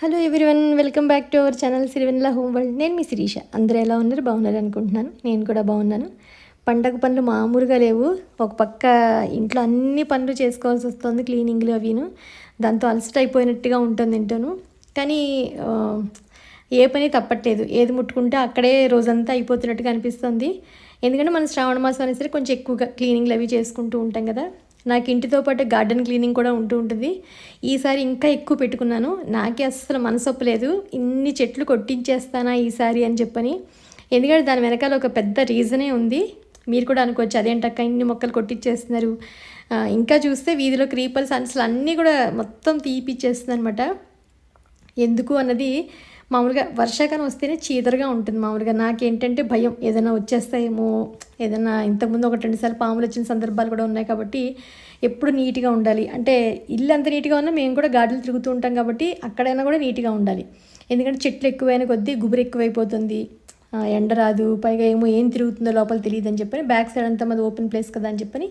Hello everyone welcome back to our channel Sirivennela home world నేను మీ శిరీష. అందరూ ఎలా ఉన్నారు? బాగున్నారు అనుకుంటున్నాను. నేను కూడా బాగున్నాను. పండగ పనులు మామూలుగా లేవు. ఒక పక్క ఇంట్లో అన్ని పనులు చేసుకోవాల్సి వస్తుంది క్లీనింగ్లు అవిను. దాంతో అలసట అయిపోయినట్టుగా ఉంటుంది ఇంటోను కానీ ఏ పని తప్పట్లేదు. ఏది ముట్టుకుంటే అక్కడే రోజంతా అయిపోతున్నట్టుగా అనిపిస్తుంది. ఎందుకంటే మనం శ్రావణ మాసం అనేసరికి కొంచెం ఎక్కువగా క్లీనింగ్లు అవి చేసుకుంటూ ఉంటాం కదా. నాకు ఇంటితో పాటు గార్డెన్ క్లీనింగ్ కూడా ఉంటూ ఉంటుంది. ఈసారి ఇంకా ఎక్కువ పెట్టుకున్నాను. నాకే అస్సలు మనసొప్పలేదు. ఇన్ని చెట్లు కొట్టించేస్తానా ఈసారి అని చెప్పని. ఎందుకంటే దాని వెనకాల ఒక పెద్ద రీజనే ఉంది. మీరు కూడా అనుకోవచ్చు అదేంటక్క ఇన్ని మొక్కలు కొట్టించేస్తున్నారు ఇంకా చూస్తే వీధిలో క్రీపల్స్ అసలు అన్నీ కూడా మొత్తం తీపిచ్చేస్తుంది అనమాట ఎందుకు అన్నది మామూలుగా వర్షాకాలం వస్తేనే చీదరగా ఉంటుంది. మామూలుగా నాకేంటంటే భయం. ఏదైనా వచ్చేస్తాయేమో ఏదైనా ఇంతకుముందు ఒక రెండుసార్లు పాములు వచ్చిన సందర్భాలు కూడా ఉన్నాయి కాబట్టి ఎప్పుడు నీట్గా ఉండాలి. అంటే ఇల్లు అంత నీట్గా ఉన్నా మేము కూడా గార్డెన్లు తిరుగుతూ ఉంటాం కాబట్టి అక్కడైనా కూడా నీట్గా ఉండాలి. ఎందుకంటే చెట్లు ఎక్కువైన కొద్దీ గుబురు ఎక్కువైపోతుంది. ఎండ రాదు. పైగా ఏమో ఏం తిరుగుతుందో లోపల తెలియదు అని చెప్పని బ్యాక్ సైడ్ అంతా మాది ఓపెన్ ప్లేస్ కదా అని చెప్పని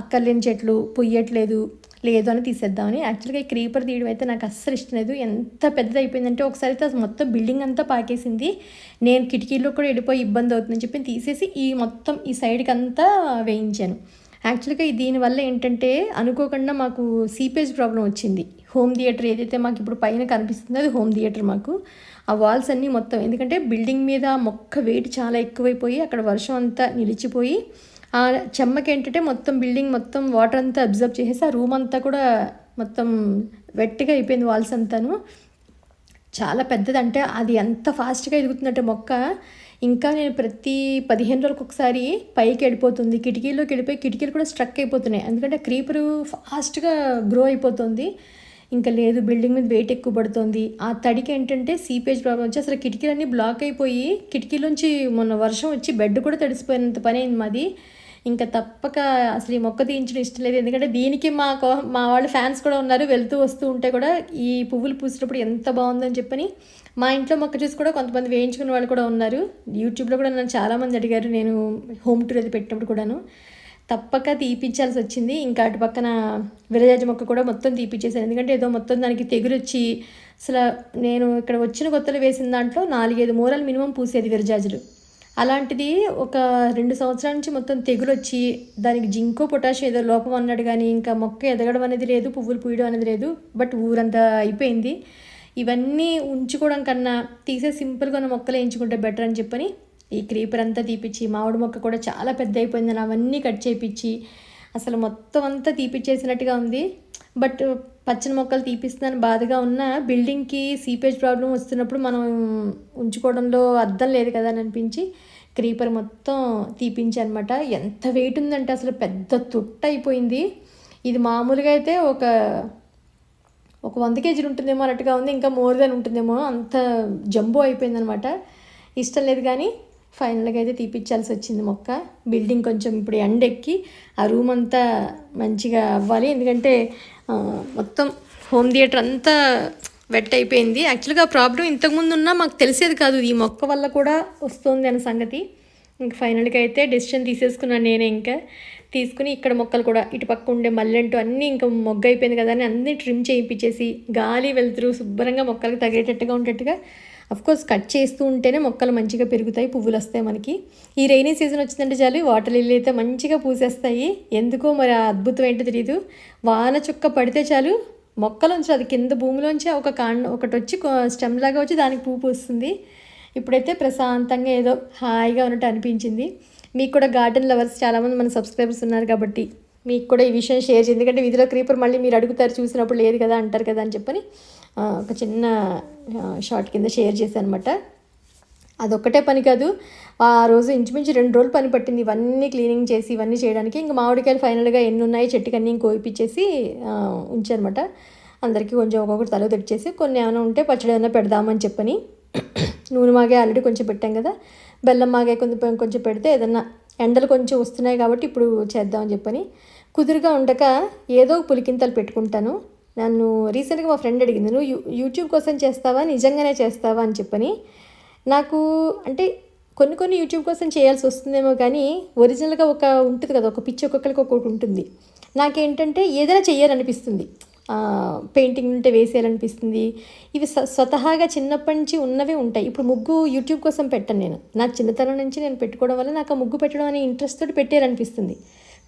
అక్కర్లేని చెట్లు పొయ్యట్లేదు. లేదు అని తీసేద్దామని. యాక్చువల్గా ఈ క్రీపర్ తీయడం అయితే నాకు అస్సలు ఇష్టం లేదు. ఎంత పెద్దది అయిపోయిందంటే ఒకసారి అయితే మొత్తం బిల్డింగ్ అంతా పాకేసింది. నేను కిటికీలో కూడా వెళ్ళిపోయి ఇబ్బంది అవుతుందని చెప్పి తీసేసి ఈ మొత్తం ఈ సైడ్కి అంతా వేయించాను. యాక్చువల్గా దీనివల్ల ఏంటంటే అనుకోకుండా మాకు సీపేజ్ ప్రాబ్లం వచ్చింది. హోమ్ థియేటర్ ఏదైతే మాకు ఇప్పుడు పైన కనిపిస్తుందో అది హోమ్ థియేటర్ మాకు. ఆ వాల్స్ అన్నీ మొత్తం. ఎందుకంటే బిల్డింగ్ మీద మొక్క వెయిట్ చాలా ఎక్కువైపోయి అక్కడ వర్షం అంతా నిలిచిపోయి ఆ చెమ్మకి ఏంటంటే మొత్తం బిల్డింగ్ మొత్తం వాటర్ అంతా అబ్జర్వ్ చేసేసి ఆ రూమ్ అంతా కూడా మొత్తం వెట్టిగా అయిపోయింది వాల్స్ అంతాను. చాలా పెద్దది అంటే అది ఎంత ఫాస్ట్గా ఎదుగుతుందంటే మొక్క. ఇంకా నేను ప్రతి పదిహేను రోజులకు ఒకసారి పైకి వెళ్ళిపోతుంది. కిటికీలోకి వెళ్ళిపోయి కిటికీలు కూడా స్ట్రక్ అయిపోతున్నాయి. ఎందుకంటే క్రీపరు ఫాస్ట్గా గ్రో అయిపోతుంది. ఇంకా లేదు బిల్డింగ్ మీద వెయిట్ ఎక్కువ పడుతుంది. ఆ తడికి ఏంటంటే సీపేజ్ ప్రాబ్లం వచ్చి అసలు కిటికీలన్నీ బ్లాక్ అయిపోయి కిటికీలోంచి మొన్న వర్షం వచ్చి బెడ్ కూడా తడిసిపోయినంత పని అయింది మాది. ఇంకా తప్పక అసలు ఈ మొక్క తీయించడం ఇష్టం లేదు. ఎందుకంటే దీనికి మా మా వాళ్ళ ఫ్యాన్స్ కూడా ఉన్నారు. వెళ్తూ వస్తూ ఉంటే కూడా ఈ పువ్వులు పూసినప్పుడు ఎంత బాగుందని చెప్పని మా ఇంట్లో మొక్క చూసి కూడా కొంతమంది వేయించుకున్న వాళ్ళు కూడా ఉన్నారు. యూట్యూబ్లో కూడా నన్ను చాలామంది అడిగారు. నేను హోమ్ టూర్ అది పెట్టినప్పుడు కూడాను. తప్పక తీపిచ్చాల్సి వచ్చింది. ఇంకా అటు పక్కన విరజాజ మొక్క కూడా మొత్తం తీపిచ్చేసాను. ఎందుకంటే ఏదో మొత్తం దానికి తెగులు వచ్చి అసలు నేను ఇక్కడ వచ్చిన కొత్తలు వేసిన దాంట్లో నాలుగైదు మూరలు మినిమం పూసేది విరజాజులు. అలాంటిది ఒక రెండు సంవత్సరాల నుంచి మొత్తం తెగులు వచ్చి దానికి జింకో పొటాషియం ఏదో లోపం అన్నాడు కానీ ఇంకా మొక్క ఎదగడం అనేది లేదు పువ్వులు పూయడం అనేది లేదు బట్ ఊరంతా అయిపోయింది. ఇవన్నీ ఉంచుకోవడం కన్నా తీసే సింపుల్గా ఉన్న మొక్కలు వేయించుకుంటే బెటర్ అని చెప్పని ఈ క్రీపర్ అంతా తీపిచ్చి మామిడి మొక్క కూడా చాలా పెద్ద అయిపోయిందని అవన్నీ కట్ చేయించి అసలు మొత్తం అంతా తీపిచ్చేసినట్టుగా ఉంది. బట్ పచ్చని మొక్కలు తీపిస్తుందని బాధగా ఉన్న బిల్డింగ్కి సీపేజ్ ప్రాబ్లం వస్తున్నప్పుడు మనం ఉంచుకోవడంలో అర్థం లేదు కదా అని అనిపించి క్రీపర్ మొత్తం తీపించనమాట. ఎంత వెయిట్ ఉందంటే అసలు పెద్ద తుట్ట అయిపోయింది. ఇది మామూలుగా అయితే ఒక ఒక వంద కేజీలు ఉంటుందేమో అన్నట్టుగా ఉంది. ఇంకా మోర్ దాన్ ఉంటుందేమో. అంత జంబో అయిపోయిందనమాట. ఇష్టం లేదు కానీ ఫైనల్గా అయితే తీపిచ్చాల్సి వచ్చింది మొక్క. బిల్డింగ్ కొంచెం ఇప్పుడు ఎండెక్కి ఆ రూమ్ అంతా మంచిగా అవ్వాలి. ఎందుకంటే మొత్తం హోమ్ థియేటర్ అంతా వెట్ అయిపోయింది. యాక్చువల్గా ప్రాబ్లం ఇంతకుముందు ఉన్నా మాకు తెలిసేది కాదు ఈ మొక్క వల్ల కూడా వస్తుంది అనే సంగతి. ఇంక ఫైనల్గా అయితే డెసిషన్ తీసేసుకున్నాను నేనే ఇంకా. తీసుకుని ఇక్కడ మొక్కలు కూడా ఇటు పక్క ఉండే మల్లెంటు అన్నీ ఇంకా మొగ్గ అయిపోయింది కదా అని అన్నీ ట్రిమ్ చేయించేసి గాలి వెళ్తురు శుభ్రంగా మొక్కలకు తగేటట్టుగా ఉండేట్టుగా కోర్స్ కట్ చేస్తూ ఉంటేనే మొక్కలు మంచిగా పెరుగుతాయి పువ్వులు వస్తాయి మనకి. ఈ రైనీ సీజన్ వచ్చిందంటే చాలు వాటర్ లిల్లీ అయితే మంచిగా పూసేస్తాయి. ఎందుకో మరి ఆ అద్భుతం ఏంటో తెలియదు వాన చుక్క పడితే చాలు మొక్కలోంచి అది కింద భూమిలోంచి ఒక కాండ ఒకటి వచ్చి స్టెమ్ లాగా వచ్చి దానికి పువ్వు పూస్తుంది. ఇప్పుడైతే ప్రశాంతంగా ఏదో హాయిగా ఉన్నట్టు అనిపించింది. మీకు కూడా గార్డెన్ లవర్స్ చాలామంది మన సబ్స్క్రైబర్స్ ఉన్నారు కాబట్టి మీకు కూడా ఈ విషయం షేర్ చేయండి. ఎందుకంటే విధిలో క్రీపర్ మళ్ళీ మీరు అడుగుతారు చూసినప్పుడు లేదు కదా అంటారు కదా అని చెప్పని. ఒక చిన్న షార్ట్ కింద షేర్ చేశాను అనమాట అదొక్కటే పని కాదు. ఆ రోజు ఇంచుమించు రెండు రోజులు పని పట్టింది. ఇవన్నీ క్లీనింగ్ చేసి ఇవన్నీ చేయడానికి ఇంకా మామిడికాయలు ఫైనల్గా ఎన్ని ఉన్నాయి చెట్టుకి అన్నీ ఇప్పించేసి ఉంచానమాట. అందరికీ కొంచెం ఒక్కొక్కటి తల తెచ్చేసి కొన్ని ఏమైనా ఉంటే పచ్చడి ఏమైనా పెడదామని చెప్పని నూనె మాగే ఆల్రెడీ కొంచెం పెట్టాం కదా. బెల్లం మాగే కొంచెం కొంచెం పెడితే ఏదన్నా ఎండలు కొంచెం వస్తున్నాయి కాబట్టి ఇప్పుడు చేద్దామని చెప్పని. కుదురుగా ఉండక ఏదో పులికింతలు పెట్టుకుంటాను. నన్ను రీసెంట్గా మా ఫ్రెండ్ అడిగింది నువ్వు యూ యూట్యూబ్ కోసం చేస్తావా? నిజంగానే చేస్తావా? అని చెప్పని. నాకు అంటే కొన్ని కొన్ని యూట్యూబ్ కోసం చేయాల్సి వస్తుందేమో కానీ ఒరిజినల్గా ఒక ఉంటుంది కదా ఒక పిచ్చి ఒక్కొక్కరికి ఒక్కొక్కటి ఉంటుంది. నాకేంటంటే ఏదైనా చేయాలనిపిస్తుంది పెయింటింగ్ ఉంటే వేసేయాలనిపిస్తుంది. ఇవి స స్వతహాగా చిన్నప్పటి నుంచి ఉన్నవే ఉంటాయి. ఇప్పుడు ముగ్గు యూట్యూబ్ కోసం పెట్టను నేను. నా చిన్నతనం నుంచి నేను పెట్టుకోవడం వల్ల నాకు ఆ ముగ్గు పెట్టడం అనే ఇంట్రెస్ట్ తోటి పెట్టేయాలనిపిస్తుంది.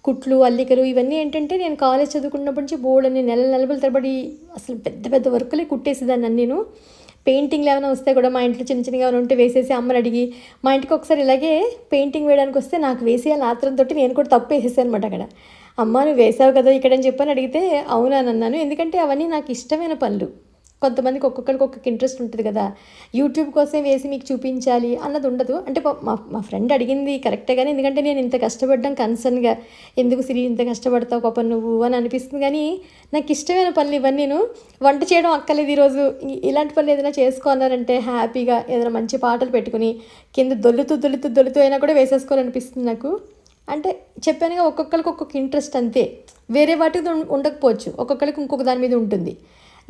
కుట్లు అల్లికలు ఇవన్నీ ఏంటంటే నేను కాలేజ్ చదువుకున్నప్పటి నుంచి బోర్డు అని నెల నెలల తరబడి అసలు పెద్ద పెద్ద వర్కులే కుట్టేసేదాన్ని నేను. పెయింటింగ్లు ఏమైనా వస్తే కూడా మా ఇంట్లో చిన్న చిన్నగా ఏమైనా ఉంటే వేసేసి అమ్మని అడిగి మా ఇంటికి ఒకసారి ఇలాగే పెయింటింగ్ వేయడానికి వస్తే నాకు వేసేయాలని ఆత్రంతో నేను కూడా తప్పు వేసేసాను అనమాట అక్కడ. అమ్మ నువ్వు వేసావు కదా ఇక్కడ అని చెప్పని అడిగితే అవునా అన్నాను. ఎందుకంటే అవన్నీ నాకు ఇష్టమైన పనులు. కొంతమందికి ఒక్కొక్కరికి ఒక్కొక్క ఇంట్రెస్ట్ ఉంటుంది కదా. యూట్యూబ్ కోసం వేసి మీకు చూపించాలి అన్నది ఉండదు. అంటే మా మా ఫ్రెండ్ అడిగింది కరెక్టే కానీ ఎందుకంటే నేను ఇంత కష్టపడ్డం కన్సర్న్గా ఎందుకు సిరి ఇంత కష్టపడతావు పాప నువ్వు అని అనిపిస్తుంది కానీ నాకు ఇష్టమైన పనులు ఇవన్నీ నేను వంట చేయడం అక్కర్లేదు ఈరోజు. ఇలాంటి పనులు ఏదైనా చేసుకోవాలంటే హ్యాపీగా ఏదైనా మంచి పాటలు పెట్టుకుని కింద దొల్లుతూ దొల్లుతూ దొల్లుతూ అయినా కూడా వేసేసుకోవాలనిపిస్తుంది నాకు. అంటే చెప్పానుగా ఒక్కొక్కరికి ఒక్కొక్క ఇంట్రెస్ట్ అంతే. వేరే వాటికి ఉండకపోవచ్చు. ఒక్కొక్కరికి ఇంకొక దాని మీద ఉంటుంది.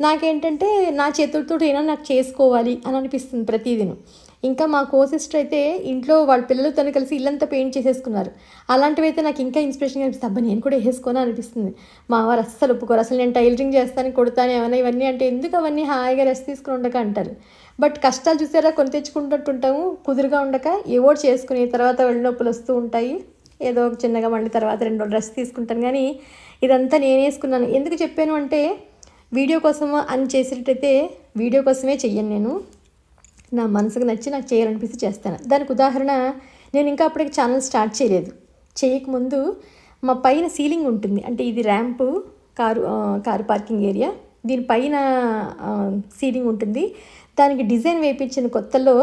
నాకేంటంటే నా చేతులతో ఏమైనా నాకు చేసుకోవాలి అని అనిపిస్తుంది ప్రతిదినం. ఇంకా మా కో సిస్టర్ అయితే ఇంట్లో వాళ్ళ పిల్లలతో కలిసి ఇల్లంతా పెయింట్ చేసేసుకున్నారు. అలాంటివి అయితే నాకు ఇంకా ఇన్స్పిరేషన్ అనిపిస్తుంది. అబ్బా నేను కూడా వేసేసుకోను అనిపిస్తుంది. మా వారు అస్సలు ఒప్పుకోరు. అసలు నేను టైలరింగ్ చేస్తాను కొడతాను ఏమైనా ఇవన్నీ అంటే ఎందుకు అవన్నీ హాయిగా రెస్ట్ తీసుకుని ఉండక అంటారు. బట్ కష్టాలు చూసారా కొని తెచ్చుకుంటుంటాము కుదురుగా ఉండక ఏవో చేసుకుని తర్వాత వెళ్ళి నొప్పులు వస్తూ ఉంటాయి. ఏదో ఒక చిన్నగా మళ్ళీ తర్వాత రెండు రోజులు రెస్ట్ తీసుకుంటాను. కానీ ఇదంతా నేను వేసుకున్నాను. ఎందుకు చెప్పాను అంటే వీడియో కోసం అని చేసేటైతే వీడియో కోసమే చెయ్యను నేను. నా మనసుకు నచ్చి నాకు చేయాలనిపిస్తే చేస్తాను. దానికి ఉదాహరణ నేను ఇంకా అప్పటికి ఛానల్ స్టార్ట్ చేయలేదు. చేయకముందు మా పైన సీలింగ్ ఉంటుంది. అంటే ఇది ramp car car parking area. దీనిపైన పైన సీలింగ్ ఉంటుంది. దానికి డిజైన్ వేయించిన కొత్తలో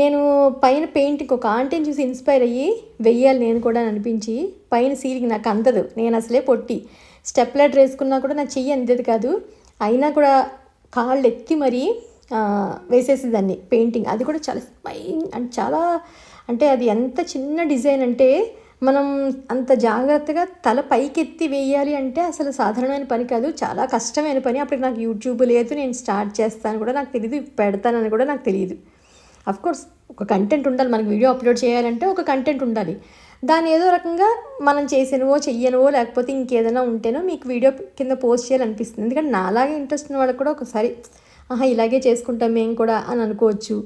నేను పైన పెయింటింగ్ ఒక ఆంటీని చూసి ఇన్స్పైర్ అయ్యి వెయ్యాలి నేను కూడా అని అనిపించి పైన సీలింగ్ నాకు అందదు. నేను అసలే పొట్టి. స్టెప్ లెటర్ వేసుకున్నా కూడా నా చెయ్యి అందేది కాదు. అయినా కూడా కాళ్ళు ఎత్తి మరీ వేసేసేదాన్ని పెయింటింగ్. అది కూడా చాలా స్పైన్ అండ్ చాలా అంటే అది ఎంత చిన్న డిజైన్ అంటే మనం అంత జాగ్రత్తగా తల పైకెత్తి వేయాలి అంటే అసలు సాధారణమైన పని కాదు. చాలా కష్టమైన పని. అప్పుడు నాకు యూట్యూబ్ లేదు. నేను స్టార్ట్ చేస్తాను కూడా నాకు తెలియదు పెడతానని కూడా నాకు తెలియదు అఫ్ కోర్స్ ఒక కంటెంట్ ఉండాలి. మనకి వీడియో అప్లోడ్ చేయాలంటే ఒక కంటెంట్ ఉండాలి. దాన్ని ఏదో రకంగా మనం చేసినవో చెయ్యనవో లేకపోతే ఇంకేదైనా ఉంటేనో మీకు వీడియో కింద పోస్ట్ చేయాలనిపిస్తుంది. ఎందుకంటే నాలాగే ఇంట్రెస్ట్ ఉన్న వాళ్ళకి కూడా ఒకసారి ఆహా ఇలాగే చేసుకుంటాం మేము కూడా అని అనుకోవచ్చు.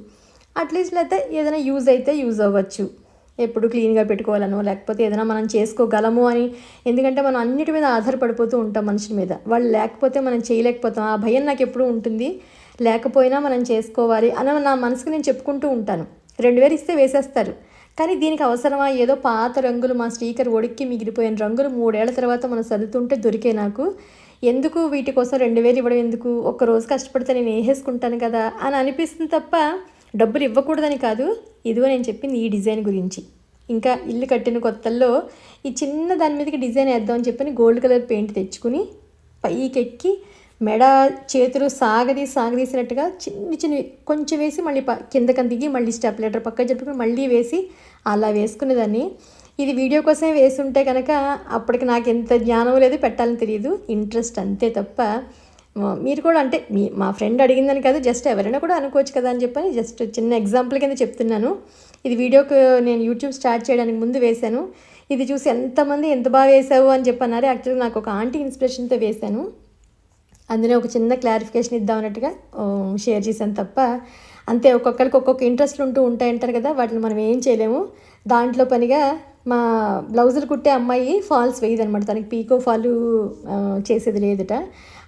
అట్లీస్ట్ అయితే ఏదైనా యూజ్ అయితే యూజ్ అవ్వచ్చు. ఎప్పుడు క్లీన్గా పెట్టుకోవాలనో లేకపోతే ఏదైనా మనం చేసుకోగలము అని. ఎందుకంటే మనం అన్నిటి మీద ఆధారపడిపోతూ ఉంటాం మనుషుల మీద. వాళ్ళు లేకపోతే మనం చేయలేకపోతాం. ఆ భయం నాకు ఎప్పుడూ ఉంటుంది. లేకపోయినా మనం చేసుకోవాలి అని నా మనసుకు నేను చెప్పుకుంటూ ఉంటాను. రెండు వేలు ఇస్తే వేసేస్తారు. కానీ దీనికి అవసరమా? ఏదో పాత రంగులు మా స్పీకర్ ఒడిక్కి మిగిలిపోయిన రంగులు మూడేళ్ళ తర్వాత మనం చదువుతుంటే దొరికే నాకు. ఎందుకు? వీటి కోసం రెండు వేలు ఇవ్వడం ఎందుకు? ఒక్క రోజు కష్టపడితే నేను వేసేసుకుంటాను కదా అని అనిపిస్తుంది తప్ప డబ్బులు ఇవ్వకూడదని కాదు. ఇదిగో నేను చెప్పింది ఈ డిజైన్ గురించి. ఇంకా ఇల్లు కట్టిన కొత్తల్లో ఈ చిన్న దాని మీదకి డిజైన్ వేద్దామని చెప్పని గోల్డ్ కలర్ పెయింట్ తెచ్చుకుని పైకెక్కి మెడ చేతులు సాగది సాగదీసినట్టుగా చిన్ని చిన్ని కొంచెం వేసి మళ్ళీ ప కిందకని దిగి మళ్ళీ స్టెప్ లెటర్ పక్క చెప్పుకుని మళ్ళీ వేసి అలా వేసుకునేదాన్ని. ఇది వీడియో కోసమే వేసుంటే కనుక అప్పటికి నాకు ఎంత జ్ఞానం లేదు పెట్టాలని తెలియదు ఇంట్రెస్ట్ అంతే తప్ప మీరు కూడా అంటే మీ మా ఫ్రెండ్ అడిగిందని కాదు జస్ట్ ఎవరైనా కూడా అనుకోవచ్చు కదా అని చెప్పని జస్ట్ చిన్న ఎగ్జాంపుల్ కింద చెప్తున్నాను. ఇది వీడియోకు నేను యూట్యూబ్ స్టార్ట్ చేయడానికి ముందు వేశాను. ఇది చూసి ఎంతమంది ఎంత బాగా వేసావు అని చెప్పన్నారు. యాక్చువల్గా నాకు ఒక ఆంటీ ఇన్స్పిరేషన్తో వేశాను. అందులో ఒక చిన్న క్లారిఫికేషన్ ఇద్దాం అన్నట్టుగా షేర్ చేశాను తప్ప. అంతే ఒక్కొక్కరికి ఒక్కొక్క ఇంట్రెస్ట్లు ఉంటూ ఉంటాయంటారు కదా వాటిని మనం ఏం చేయలేము. దాంట్లో పనిగా మా బ్లౌజులు కుట్టే అమ్మాయి ఫాల్స్ వేయదనమాట తనకి పీకో ఫాలు చేసేది లేదుట.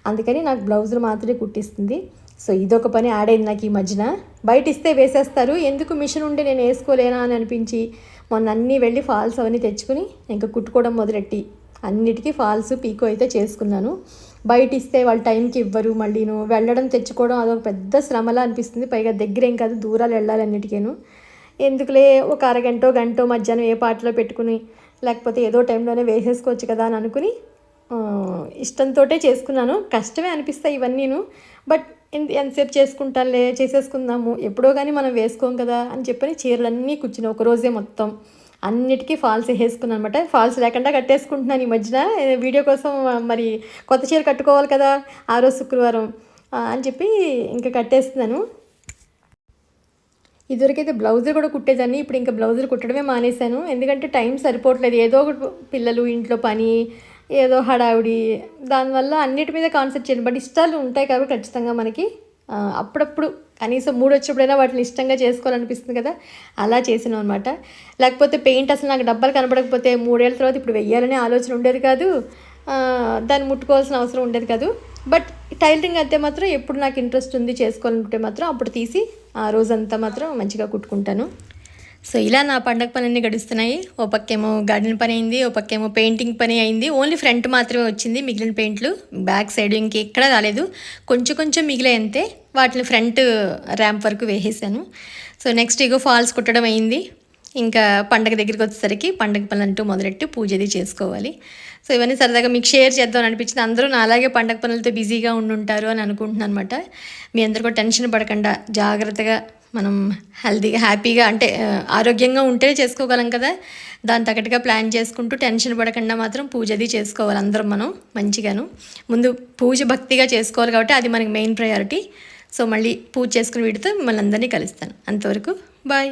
అందుకని నాకు బ్లౌజులు మాత్రమే కుట్టిస్తుంది. సో ఇదొక పని యాడ్ అయింది నాకు ఈ మధ్యన. బయట ఇస్తే వేసేస్తారు. ఎందుకు మిషన్ ఉండి నేను వేసుకోలేనా అని అనిపించి మొన్న అన్నీ వెళ్ళి ఫాల్స్ అవన్నీ తెచ్చుకుని ఇంకా కుట్టుకోవడం మొదలెట్టి. అన్నిటికీ ఫాల్స్ పీకో అయితే చేసుకున్నాను. బయట ఇస్తే వాళ్ళు టైంకి ఇవ్వరు మళ్ళీను వెళ్ళడం తెచ్చుకోవడం అదొక పెద్ద శ్రమలా అనిపిస్తుంది. పైగా దగ్గర ఏం కాదు దూరాలు వెళ్ళాలన్నిటికీను. ఎందుకులే ఒక అరగంటో గంటో మధ్యాహ్నం ఏ పాటలో పెట్టుకుని లేకపోతే ఏదో టైంలోనే వేసేసుకోవచ్చు కదా అని అనుకుని ఇష్టంతో చేసుకున్నాను. కష్టమే అనిపిస్తాయి ఇవన్నీను. బట్ ఎంత ఎంతసేపు చేసుకుంటానులే చేసేసుకుందాము ఎప్పుడో కానీ మనం వేసుకోం కదా అని చెప్పని చీరలన్నీ కూర్చుని ఒక రోజే మొత్తం. అన్నిటికీ ఫాల్స్ వేసుకున్నాను అనమాట ఫాల్స్ లేకుండా కట్టేసుకుంటున్నాను ఈ మధ్యన. వీడియో కోసం మరి కొత్త చీర కట్టుకోవాలి కదా ఆ రోజు శుక్రవారం. అని చెప్పి ఇంకా కట్టేస్తున్నాను. ఇదివరకైతే బ్లౌజులు కూడా కుట్టేదాన్ని ఇప్పుడు ఇంకా బ్లౌజులు కుట్టడమే మానేశాను. ఎందుకంటే టైం సరిపోవట్లేదు. ఏదో ఒకటి పిల్లలు ఇంట్లో పని ఏదో హడావిడి. దానివల్ల అన్నిటి మీద కాన్సెప్ట్ చేయండి బట్ ఇష్టాలు ఉంటాయి కాబట్టి ఖచ్చితంగా మనకి అప్పుడప్పుడు కనీసం మూడు వచ్చినప్పుడైనా వాటిని ఇష్టంగా చేసుకోవాలనిపిస్తుంది కదా. అలా చేసినాం అనమాట లేకపోతే పెయింట్ అసలు నాకు డబ్బాలు కనపడకపోతే మూడేళ్ళ తర్వాత ఇప్పుడు వెయ్యాలనే ఆలోచన ఉండేది కాదు. దాన్ని ముట్టుకోవాల్సిన అవసరం ఉండేది కాదు. బట్ టైలరింగ్ అయితే మాత్రం ఎప్పుడు నాకు ఇంట్రెస్ట్ ఉంది చేసుకోవాలనుకుంటే మాత్రం అప్పుడు తీసి ఆ రోజంతా మాత్రం మంచిగా కుట్టుకుంటాను. సో ఇలా నా పండగ పనులన్నీ గడుస్తున్నాయి. ఓ పక్కేమో గార్డెన్ పని అయింది ఓ పక్కేమో పెయింటింగ్ పని అయింది. ఓన్లీ ఫ్రంట్ మాత్రమే వచ్చింది మిగిలిన పెయింట్లు బ్యాక్ సైడ్ ఇంకెక్కడ రాలేదు. కొంచెం కొంచెం మిగిలాయి వాటిని ఫ్రంట్ ర్యాంప్ వరకు వేసేసాను. సో నెక్స్ట్ ఇగో ఫాల్స్ కుట్టడం అయింది. ఇంకా పండగ దగ్గరికి వచ్చేసరికి పండగ పనులు అంటూ మొదలెట్టి పూజ అది చేసుకోవాలి. సో ఇవన్నీ సరదాగా మీకు షేర్ చేద్దాం అనిపించింది. అందరూ నా అలాగే పండగ పనులతో బిజీగా ఉండుంటారు అని అనుకుంటున్నాను అనమాట మీ అందరు కూడా టెన్షన్ పడకుండా. జాగ్రత్తగా మనం హెల్తీగా హ్యాపీగా అంటే ఆరోగ్యంగా ఉంటే చేసుకోగలం కదా. దాని తగ్గట్టుగా ప్లాన్ చేసుకుంటూ టెన్షన్ పడకుండా మాత్రం పూజ అది చేసుకోవాలి అందరం మనం మంచిగాను. ముందు పూజ భక్తిగా చేసుకోవాలి కాబట్టి అది మనకి మెయిన్ ప్రయారిటీ సో మళ్ళీ పూజ చేసుకుని వీటితో మిమ్మల్ని అందరినీ కలుస్తాను. అంతవరకు బాయ్